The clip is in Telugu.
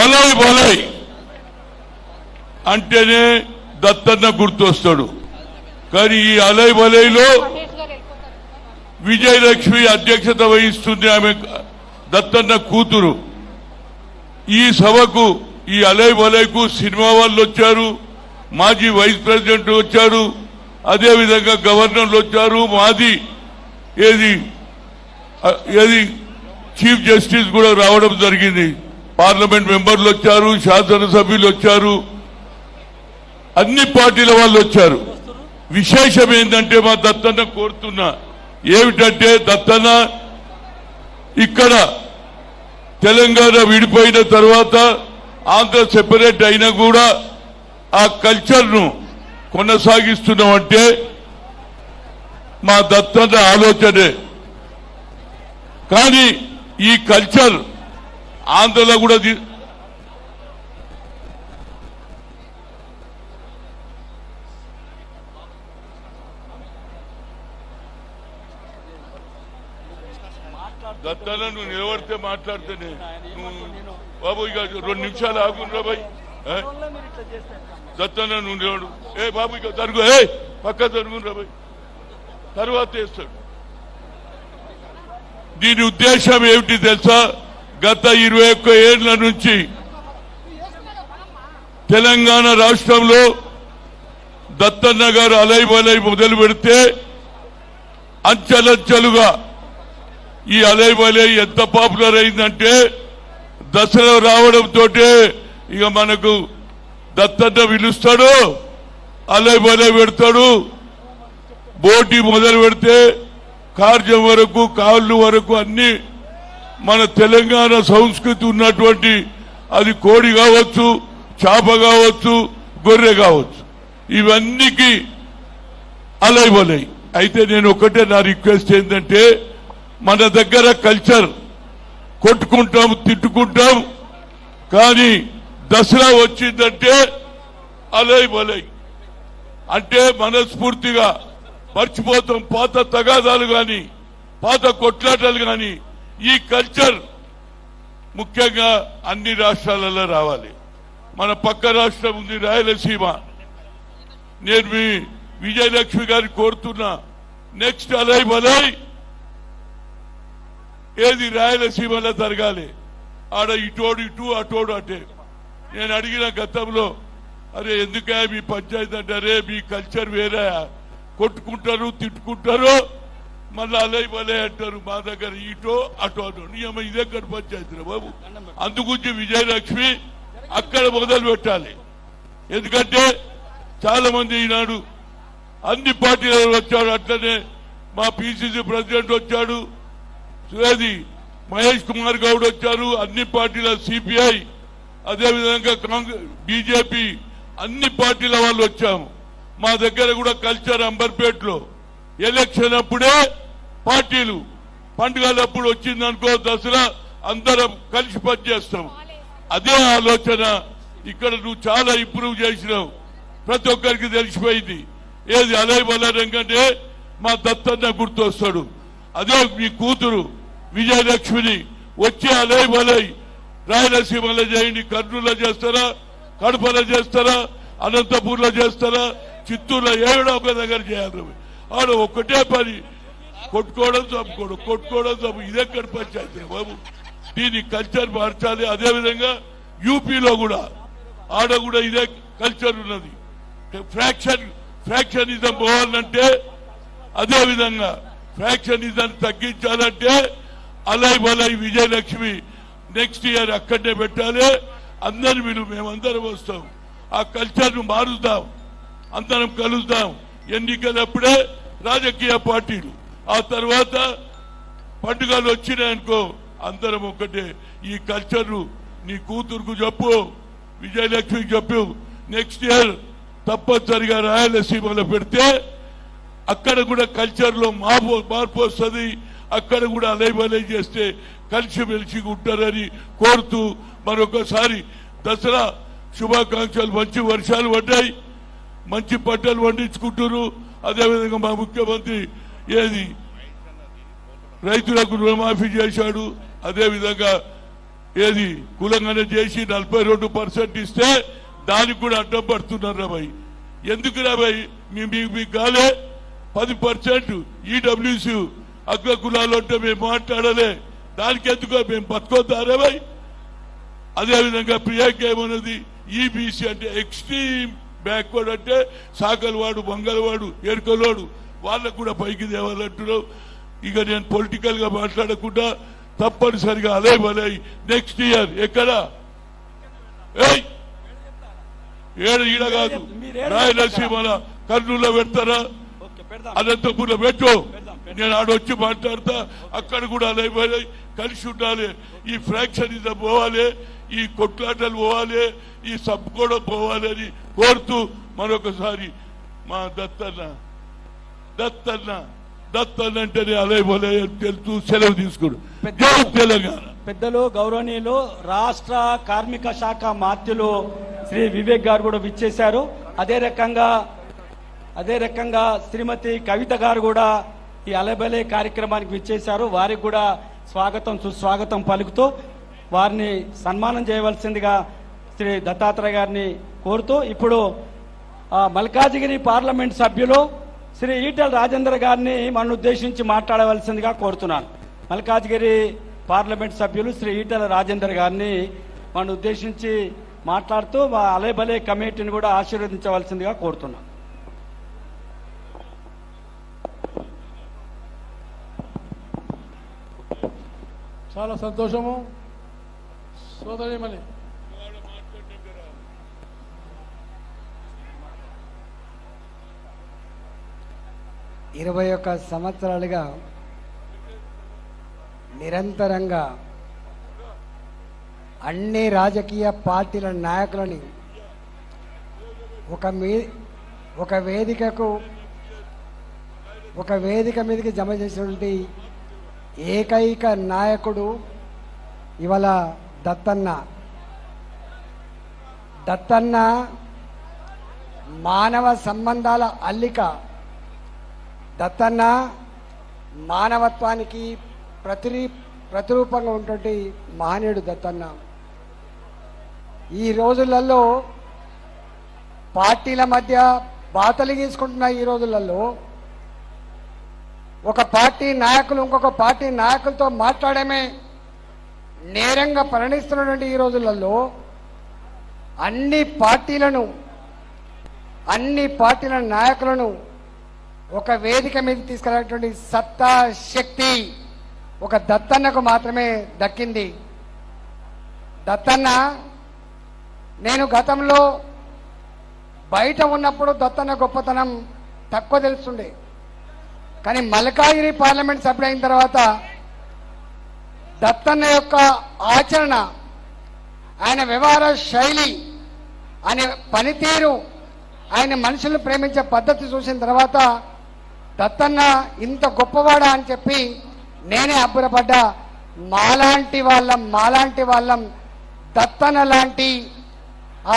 అలయ్ బలయ్ అంటేనే దత్తన్న గుర్తొస్తాడు. కానీ ఈ అలయ్ బలయ్లో విజయలక్ష్మి అధ్యక్షత వహిస్తుంది ఆమె దత్తన్న కూతురు. ఈ సభకు ఈ అలయ్ బలయ్కు సినిమా వాళ్ళు వచ్చారు మాజీ వైస్ ప్రెసిడెంట్ వచ్చారు అదేవిధంగా గవర్నర్లు వచ్చారు మాది ఏది ఏది చీఫ్ జస్టిస్ కూడా రావడం జరిగింది. పార్లమెంట్ మెంబర్లు వచ్చారు శాసనసభ్యులు వచ్చారు అన్ని పార్టీల వాళ్ళు వచ్చారు. విశేషం ఏంటంటే మా దత్తన్న కోరుతున్నా ఏమిటంటే దత్తన్న ఇక్కడ తెలంగాణ విడిపోయిన తర్వాత ఆంధ్ర సెపరేట్ అయినా కూడా ఆ కల్చర్ను కొనసాగిస్తున్నామంటే మా దత్తన్న ఆలోచనే. కానీ ఈ కల్చర్ ఆంధ్రలో కూడా ది- దత్తాన నువ్వు నిలబడితే మాట్లాడితేనే బాబు ఇక రెండు నిమిషాలు ఆగుండ్రా బాయ్. ఏ? దత్తాన నువ్వు నిలబడు. ఏ బాబు ఇక జరుగు. ఏ పక్క జరుగుండ్రా బాయ్. తర్వాత వేస్తాడు. దీని ఉద్దేశం ఏమిటి తెలుసా? గత ఇరవై ఒక్క ఏళ్ళ నుంచి తెలంగాణ రాష్ట్రంలో దత్తన్న గారు మొదలు పెడితే అంచెలంచెలుగా ఈ అలైబలై ఎంత పాపులర్ అయిందంటే దసరా రావడంతో ఇక మనకు దత్తన్న పిలుస్తాడు అలైబలై పెడతాడు. బోటి మొదలు పెడితే కార్యం వరకు కాళ్ళు వరకు అన్ని మన తెలంగాణ సంస్కృతి ఉన్నటువంటి అది కోడి కావచ్చు చేప కావచ్చు గొర్రె కావచ్చు. ఇవన్నీకి అలైవలై. అయితే నేను ఒకటే నా రిక్వెస్ట్ ఏంటంటే మన దగ్గర కల్చర్ కొట్టుకుంటాం తిట్టుకుంటాం కానీ దసరా వచ్చిందంటే అలై బలై అంటే మనస్ఫూర్తిగా మర్చిపోతాం పాత తగాదాలు కానీ పాత కొట్లాటలు కానీ ఈ కల్చర్ ముఖ్యంగా అన్ని రాష్ట్రాలలో రావాలి. మన పక్క రాష్ట్రం ఉంది రాయలసీమ. నేను మీ విజయలక్ష్మి గారిని కోరుతున్నా. నెక్స్ట్ అలై బలై ఏది రాయలసీమలో జరగాలి. ఆడ ఇటోడు ఇటు అటోడు అటే. నేను అడిగిన గతంలో అరే ఎందుకే మీ పంచాయతీ అంటే అరే మీ కల్చర్ వేరే కొట్టుకుంటారు తిట్టుకుంటారు. మళ్ళీ అలై బలై అంటారు మా దగ్గర ఇటో అటో అటో. నియమ ఇదెక్కడ పంచాయతీరా బాబు. అందుగురించి విజయలక్ష్మి అక్కడ మొదలు పెట్టాలి. ఎందుకంటే చాలా మంది ఈనాడు అన్ని పార్టీల వాళ్ళు వచ్చాడు. అట్లనే మా పిసిసి ప్రెసిడెంట్ వచ్చాడు. అది మహేష్ కుమార్ గౌడ్ వచ్చారు. అన్ని పార్టీల సిపిఐ అదేవిధంగా కాంగ్రెస్ బీజేపీ అన్ని పార్టీల వాళ్ళు వచ్చాము. మా దగ్గర కూడా కల్చర్ అంబర్పేటలో ఎలక్షన్ అప్పుడే పార్టీలు. పండుగలప్పుడు వచ్చిందనుకో దసరా అందరం కలిసి పనిచేస్తాం. అదే ఆలోచన ఇక్కడ నువ్వు చాలా ఇంప్రూవ్ చేసినావు. ప్రతి ఒక్కరికి తెలిసిపోయింది. ఏది అలయ బలారంగంటే మా దత్తన్న గుర్తొస్తాడు. అదే మీ కూతురు విజయలక్ష్మిని వచ్చే అలయ బలై రాయలసీమలో చేయండి కర్నూలులో చేస్తారా కడపలో చేస్తారా అనంతపూర్లో చేస్తారా చిత్తూరులో ఏడో ఒక దగ్గర చేయాలి. ఆడ ఒక్కటే పని కొట్టుకోవడం చంపుకోవడం కొట్టుకోవడం చంపు ఇదెక్కడ పంచాయతీ బాబు? దీని కల్చర్ మార్చాలి. అదేవిధంగా యూపీలో కూడా ఆడ కూడా ఇదే కల్చర్ ఉన్నది. ఫ్రాక్షన్ ఫ్రాక్షనిజం పోవాలంటే అదే విధంగా ఫ్రాక్షనిజం తగ్గించాలంటే అలై బలై విజయలక్ష్మి నెక్స్ట్ ఇయర్ అక్కడనే పెట్టాలి. అందరి మీరు మేమందరం వస్తాం. ఆ కల్చర్ను మారుద్దాం. అందరం కలుద్దాం. ఎన్నికలప్పుడే రాజకీయ పార్టీలు. ఆ తర్వాత పండుగలు వచ్చినాయనుకో అందరం ఒక్కటే. ఈ కల్చర్ నీ కూతురుకు చెప్పు విజయలక్ష్మికి చెప్పు. నెక్స్ట్ ఇయర్ తప్పనిసరిగా రాయలసీమలో పెడితే అక్కడ కూడా కల్చర్లో మార్పు మార్పు వస్తుంది. అక్కడ కూడా అలైబలై చేస్తే కలిసిమెలిసి ఉంటారని కోరుతూ మరొకసారి దసరా శుభాకాంక్షలు. మంచి వర్షాలు పడ్డాయి. మంచి పంటలు పండించుకుంటున్నారు. అదేవిధంగా మా ముఖ్యమంత్రి ఏది? రైతులకు రుణమాఫీ చేశాడు. అదేవిధంగా ఏది? కులంగన చేసి నలభై రెండు పర్సెంట్ ఇస్తే దానికి కూడా అడ్డం పడుతున్నారు రాబాయి ఎందుకు రాబాయి మీ మీకు మీకు కాలే పది పర్సెంట్ ఈడబ్ల్యూసి అగ్ర కులాలు అంటే మేము మాట్లాడలే. దానికి ఎందుకో మేము బతుకోతారే బాయ్ అదేవిధంగా ప్రియాంక ఏమన్నది? ఈబీసీ అంటే ఎక్స్ట్రీమ్ బ్యాక్వర్డ్ అంటే సాకలవాడు మంగళవాడు ఎరుకలోడు వాళ్ళకు కూడా పైకి తేవాలంటున్నావు ఇక నేను పొలిటికల్గా మాట్లాడకుండా తప్పనిసరిగా అలే బలై నెక్స్ట్ ఇయర్ ఎక్కడ? ఏయ్! ఏడు ఈడ కాదు. రాయలసీమల కర్నూలులో పెడతారా? ఓకే పెడదాం. అనంతపురం పెట్టు. నేను ఆడొచ్చి మాట్లాడతా. అక్కడ కూడా అలైపోయి కలిసి ఉండాలి. ఈ ఫ్రాక్షనిజం పోవాలి ఈ కొట్లాటలు పోవాలి ఈ సబ్బుకోవడం పోవాలి అని కోరుతూ మరొకసారి మా దత్తన్న దత్తన్న దత్తన్న అంటేనే అలైపోలే అని తెలుస్తూ సెలవు తీసుకుడు. తెలంగాణ. పెద్దలు గౌరవనీయులు రాష్ట్ర కార్మిక శాఖ మాత్యులు శ్రీ వివేక్ గారు కూడా విచ్చేశారు. అదే రకంగా అదే రకంగా శ్రీమతి కవిత గారు కూడా ఈ అలబలే కార్యక్రమానికి విచ్చేశారు. వారికి కూడా స్వాగతం సుస్వాగతం పలుకుతూ వారిని సన్మానం చేయవలసిందిగా శ్రీ దత్తాత్రేయ గారిని కోరుతూ ఇప్పుడు ఆ, మల్కాజిగిరి పార్లమెంట్ సభ్యులు శ్రీ ఈటెల రాజేందర్ గారిని మన ఉద్దేశించి మాట్లాడవలసిందిగా కోరుతున్నాను. మల్కాజిగిరి పార్లమెంట్ సభ్యులు శ్రీ ఈటెల రాజేందర్ గారిని మన ఉద్దేశించి మాట్లాడుతూ మా అలేబలే కమిటీని కూడా ఆశీర్వదించవలసిందిగా కోరుతున్నాను. చాలా సంతోషము. సోదరిమణి ఇరవై ఒక్క సంవత్సరాలుగా నిరంతరంగా అన్ని రాజకీయ పార్టీల నాయకులని ఒక మీ ఒక వేదికకు ఒక వేదిక మీదకి జమ చేసినటువంటి ఏకైక నాయకుడు ఇవాళ దత్తన్న. దత్తన్న మానవ సంబంధాల అల్లిక దత్తన్న మానవత్వానికి ప్రతిరీ ప్రతిరూపంగా ఉన్నటువంటి మహనీయుడు దత్తన్న. ఈ రోజులలో పార్టీల మధ్య బాతలు గీసుకుంటున్న ఈ రోజులలో. ఒక పార్టీ నాయకులు ఇంకొక పార్టీ నాయకులతో మాట్లాడమే నేరంగా పరిణిస్తున్నటువంటి ఈ రోజులలో అన్ని పార్టీలను అన్ని పార్టీల నాయకులను ఒక వేదిక మీద తీసుకెళ్ళినటువంటి సత్తా శక్తి ఒక దత్తన్నకు మాత్రమే దక్కింది. దత్తన్న నేను గతంలో బయట ఉన్నప్పుడు దత్తన్న గొప్పతనం తక్కువ తెలుస్తుండే. కానీ మల్కాగిరి పార్లమెంట్ సభ్యుడైన తర్వాత దత్తన్న యొక్క ఆచరణ ఆయన వ్యవహార శైలి ఆయన పనితీరు ఆయన మనుషులను ప్రేమించే పద్ధతి చూసిన తర్వాత దత్తన్న ఇంత గొప్పవాడా అని చెప్పి నేనే అబ్బురపడ్డా. మాలాంటి వాళ్ళం మాలాంటి వాళ్ళం దత్తన్న లాంటి ఆ